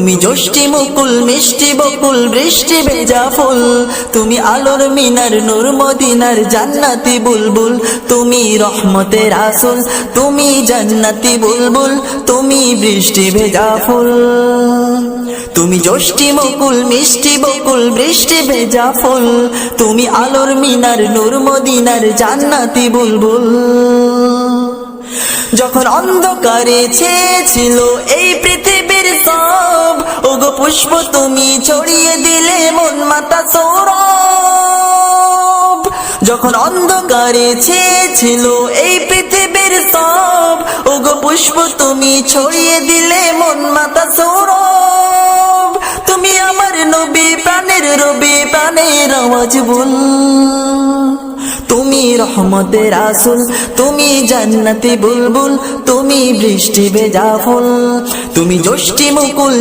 তুমি জ্যোষ্ঠি মুকুল, মিষ্টি বকুল, বৃষ্টি ভেজা ফুল। তুমি আলোর মিনার, নূর মদিনার জান্নাতি বুলবুল। তুমি রহমতের আসুল তুমি জান্নাতি বুলবুল। তুমি বৃষ্টি ভেজা ফুল। তুমি জ্যোষ্ঠি মুকুল, মিষ্টি বকুল, বৃষ্টি ভেজা ফুল। তুমি আলোর মিনার, নূর মদিনার জান্নাতি বুলবুল। যখন অন্ধকারে ছিল এই পৃথিবীর সব পুষ্প তুমি ছড়িয়ে দিলে মন মাতা সৌরভ। যখন অন্ধকারে ছিল এই পৃথিবীর সব, ওগো পুষ্প তুমি ছড়িয়ে দিলে মন মাতা সৌরভ। তুমি আমার নবী প্রাণের রবি প্রাণের আওয়াজ বল। তুমি রহমতের আসুল, তুমি জান্নাতি বুলবুল, তুমি বৃষ্টি ভেজা ফুল। তুমি জ্যোষ্ঠি মুকুল